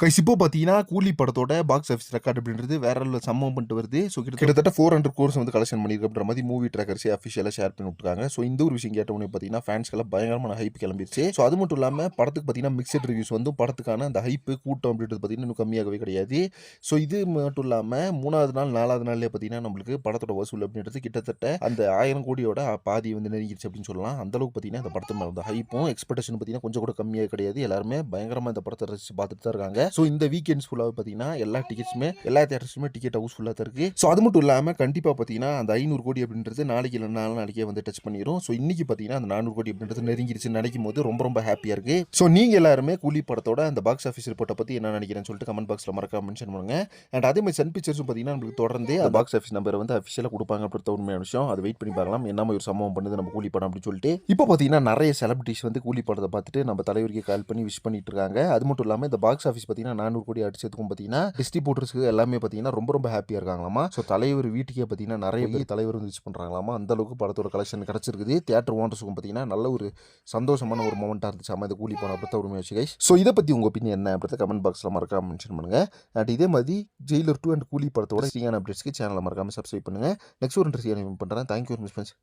Guys இப்போ பார்த்தீங்கன்னா கூலி படத்தோட பாக்ஸ் ஆஃபீஸ் ரெக்கார்ட் அப்படின்றது வேற லெவலில் சம்பவம் பண்ணிட்டு வருது. ஸோ கிட்டத்தட்ட ஃபோர் ஹண்ட்ரட் கோர்ஸ் வந்து கலெக்ஷன் பண்ணியிருக்கு அப்படின்ற மாதிரி மூவி ட்ராக்கர்ஸே அஃபிஷியலாக ஷேர் பண்ணி விட்டுருக்காங்க ஸோ இந்த ஒரு விஷயம் கேட்ட உடனே பார்த்தீங்கன்னா ஃபேன்ஸ்க்கெல்லாம் பயங்கரமான ஹைப் கிளம்பிருச்சு. ஸோ அது மட்டும் இல்லாமல் படத்துக்கு பார்த்தீங்கன்னா மிக்சட் ரிவ்யூஸ் வந்து படத்துக்கான அந்த ஹைப்பு கூட்டம் அப்படின்றது பார்த்தீங்கன்னா இன்னும் கம்மியாகவே கிடையாது. ஸோ இது மட்டும் இல்லாமல் மூணாவது நாள் நாலாவது நாள்லேயே பார்த்தீங்கன்னா நம்மளுக்கு படத்தோட வசூல் அப்படின்றது கிட்டத்தட்ட அந்த ஆயிரம் கோடியோட பாதி வந்து நெருங்கிருச்சு அப்படின்னு சொல்லலாம். அந்த அளவுக்கு பார்த்தீங்கன்னா இந்த படத்து மேலே அந்த ஹைப்பும் எக்ஸ்பெக்டேஷன் பார்த்தீங்கன்னா கொஞ்சம் கூட கம்மியாக கிடையாது. எல்லாருமே பயங்கரமாக இந்த படத்தை ரசிச்சு பார்த்துட்டு தான் இருக்காங்க. ஸோ இந்த வீக்கெண்ட்ஸ் ஃபுல்லாக பார்த்தீங்கன்னா எல்லா டிக்கெட்ஸுமே எல்லா தேட்டர்ஸுமே டிக்கெட் ஹவுஸ்ஃபுல்லாக தான் இருக்குது ஸோ அது மட்டும் இல்லாமல் கண்டிப்பாக பார்த்தீங்கன்னா அந்த ஐநூறு கோடி அப்படின்றது நாளைக்கு இல்லை நாலு நாளைக்கே வந்து டச் பண்ணிடும் ஸோ இன்றைக்கி பார்த்தீங்கன்னா அந்த நானூறு கோடி அப்படின்றது நெருங்கிடுச்சு நினைக்கும் போது ரொம்ப ரொம்ப ஹாப்பியாக இருக்குது ஸோ நீங்கள் எல்லாருமே கூலி படத்தோட அந்த பாக்ஸ் ஆஃபீஸ் ரிப்போர்ட்டை பற்றி என்ன நினைக்கிறேன்னு சொல்லிட்டு கமெண்ட் பாக்ஸில் மறக்காம மென்ஷன் பண்ணுங்க. அண்ட் அதே மாதிரி சன் பிக்சர்ஸும் பார்த்தீங்கன்னா நம்மளுக்கு தொடர்ந்து அந்த பாக்ஸ் ஆஃபீஸ் நம்பர் வந்து அஃபிஷியலாக கொடுப்பாங்க அப்படின்ற உண்மையான விஷயம். அதை வெயிட் பண்ணி பார்க்கலாம் என்ன மாதிரி ஒரு சம்பவம் பண்ணுது நம்ம கூலி படம் அப்படின்னு சொல்லிட்டு. இப்போ பார்த்தீங்கன்னா நிறைய செலிபிரிட்டிஸ் வந்து கூலி படத்தை பார்த்துட்டு நம்ம தலைவருக்கு கால் பண்ணி விஷ் பண்ணிட்டு இருக்காங்க. அது மட்டும் இல்லாமல் இந்த பாக்ஸ் ஆஃபீஸ் பார்த்தீங்கன்னா நானூறு கோடி அடிச்சதுக்கும் பார்த்தீங்கன்னா டிஸ்ட்ரிபியூட்டர்ஸ்க்கு எல்லாமே பார்த்தீங்கன்னா ரொம்ப ரொம்ப ஹாப்பியாக இருக்காங்களாமா? ஸோ தலைவர் வீட்டுக்கே பார்த்தீங்கன்னா நிறைய பேர் தலைவர் வந்து விஷ் பண்ணுறாங்களாமா அந்த அளவுக்கு படத்தோட கலெக்ஷன் கிடச்சிருக்குது. தியேட்டர் ஓனர்ஸுக்கும் பார்த்தீங்கன்னா நல்ல ஒரு சந்தோஷமான ஒரு மொமெண்ட்டாக இருந்துச்சு ஆமா இந்த கூலி படம் அப்படி தான் உரிமை வச்சு கைஸ் ஸோ இதை பற்றி உங்கள் ஒப்பீனியன் என்ன அப்படின்றத கமெண்ட் பாக்ஸில் மறக்காம மென்ஷன் பண்ணுங்கள் அண்ட் இதே மாதிரி ஜெயிலர் டூ அண்ட் கூலி படத்தோட சீயான அப்டேட்ஸ்க்கு சேனலை மறக்காம சப்ஸ்கிரைப் பண்ணுங்கள் நெக்ஸ்ட் ஒரு இன்ட்ரெஸ்ட் பண்ணுறேன் தேங்க்யூ மிஸ் ஃப்ரெண்ட்ஸ்